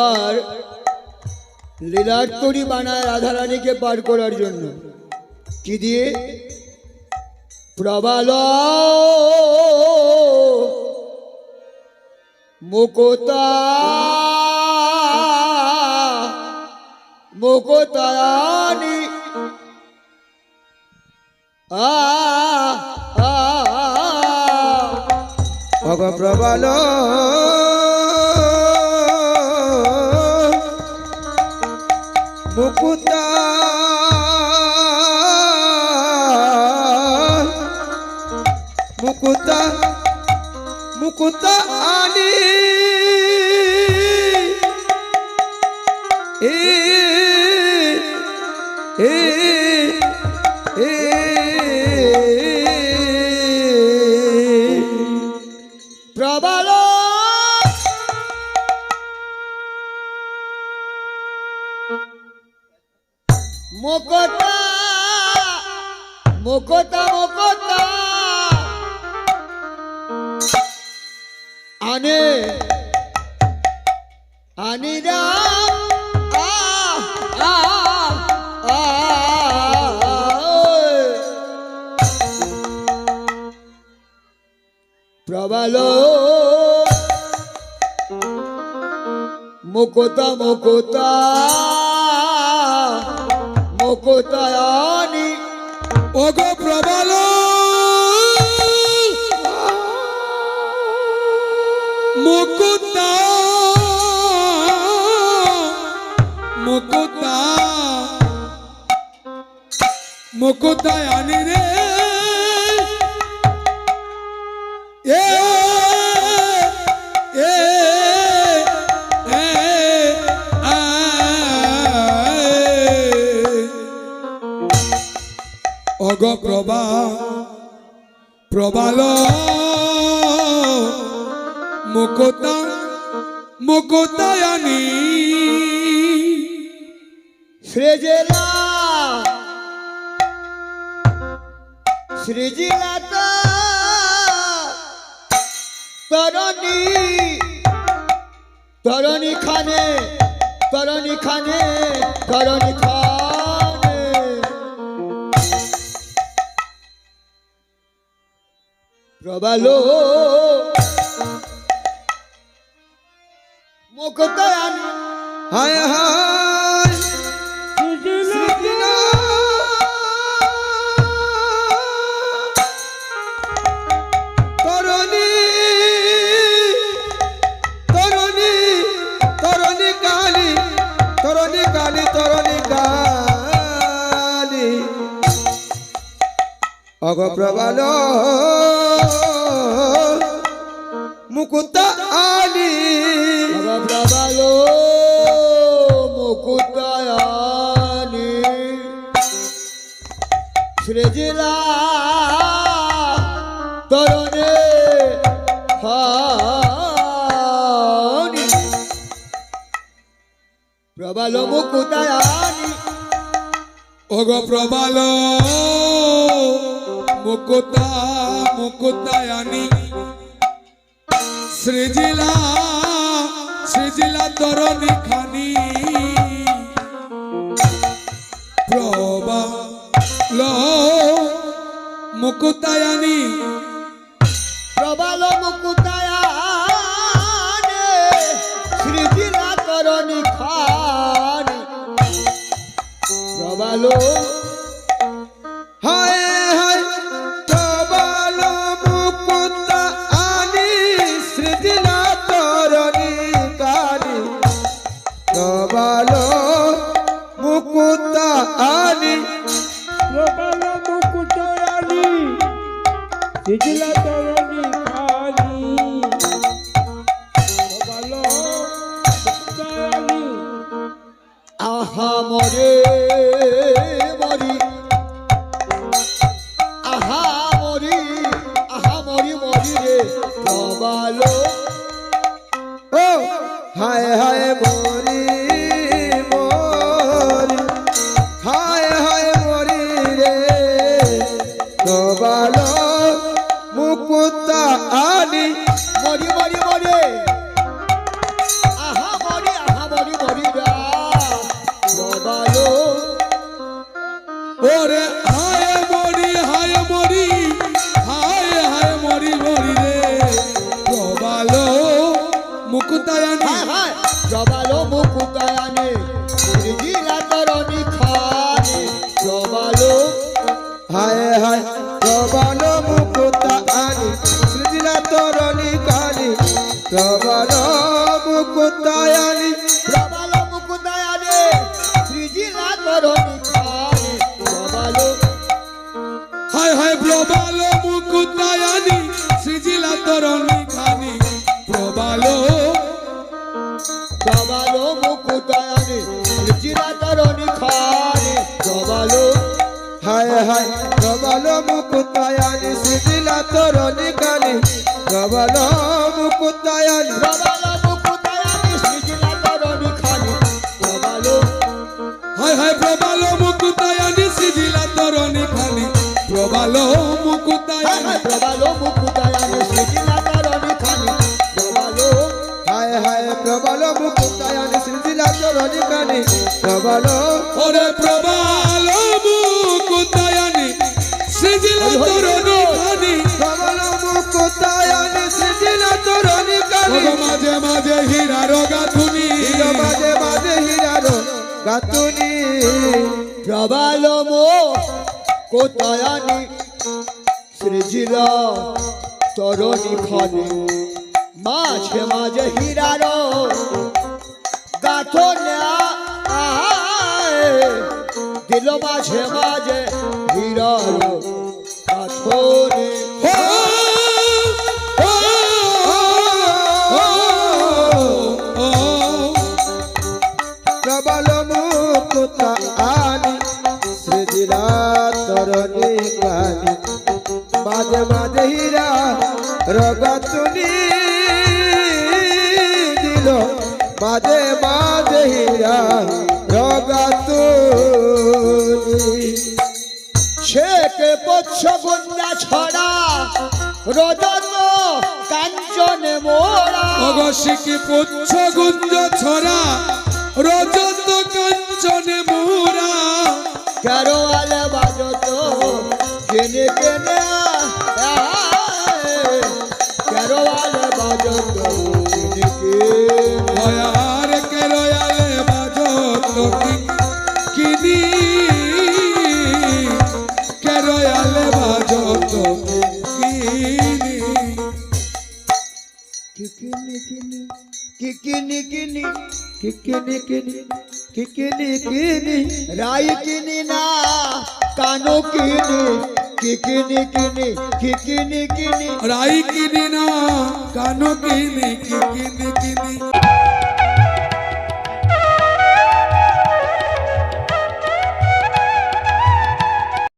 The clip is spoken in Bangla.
একবার লীলার তরি বানায় রাধারানীকে পার করার জন্য। কি দিয়ে? প্রবাল মুকতা মুকতায়ানি আ প্রবল। মুকুতা মুকুতা মুকুতা আনি। এ এ এ প্রবল মুকতা মুকতা মুকতা। আনে আনিরা প্রবল মুকুতা মুকুতা। মুকুতায়ানি ওগো প্রবল। মুকুতা। মুকুতা। মুকুতা আনি রে। অগ প্রভা প্রবাল মুকুতা মুকুতায়ানি। সৃজলা সৃজিলাতা তরণী তরণী খানে তরণী খানে তরণী খানে প্রবালো মুক্তায়ানি হায় হায়। তরণী তরণী তরণী কালী তরণী কালী তরণী কালী। অগ প্রবাল মুকুতা আলী। প্রবালো মুকুতায়ানি সৃজিলা তরণে হানি প্রবালো মুকুতায়ানি ওগো প্রবাল মুকুতা মুকুতায়ানি সৃজিলা সৃজিলা তরণী খানি প্রবাল মুকুতায়ানি প্রবালো মুকুতায়ানি সৃজিলা তরণী খানি প্রবালো তরণী আহা মরে মরি। আহা মরি আহা মরি মরি রে প্রবালো ও হায় হায় মরি। মুকুতা আনি। মরি মরি প্রবালো মুকুতায়ানি প্রবালো মুকুতায়ানে শ্রীজিলা তরণী খানে প্রবালো হায় হায় প্রবালো মুকুতায়ানি সৃজিলা তরণী কানি প্রবালো। প্রবালো মুকুতায়ানে শ্রীজিলা তরণী খানে প্রবালো। হায় হায় প্রবালো মুকুতায়ানি প্রবালো খানে প্রবালো হায় হায় মুকুতায়ানি সৃজিলা তরণী হায় হায় খানে প্রবালো হায় হায় প্রবালো মুকুতায়ানি সৃজিলা তরণী কানি প্রবালো ওরে প্রবালো মুকুতায়ানি সৃজিলা তরণী কানি প্রবালো মুকুতায়ানি সৃজিলা তরণী মাঝে মাঝে হীরার গাথুনি। মাঝে মাঝে হীরার গাথুনি। প্রবালো মো কোতায়ানি সৃজিলা তরণী খানে মাঝে মাঝে হীরার গাথনে দিল মাঝে মাঝে হীরার মুকুতা আনি সৃজিলা তরণী কানি মাঝে মাঝে হীরা রগতুনি দিল। মাঝে মাঝে হীরা রগতুনি ছেকে পচ্ছ গুন্ডা ছড়া রজত কাঞ্চনে মোড়া অবশিকি পুচ্ছ গুঞ্জ ছড়া রজত কাঞ্চনে মোরা। কেনে কেনে কেরোয়ালে বাজত কেনে কেনে ভয়ার কেরয়ালে বাজত কিনি কেরয়ালে বাজত কিনি কিকিনি কিনি কিকিনি কিনি কিকিনি কিনি। কিকিনি কিনি রাই কিনি না কানো কিনি কিকিনি কিনি কিকিনি কিনি রাই কিনি না কানো কিনি কিকিনি কিনি।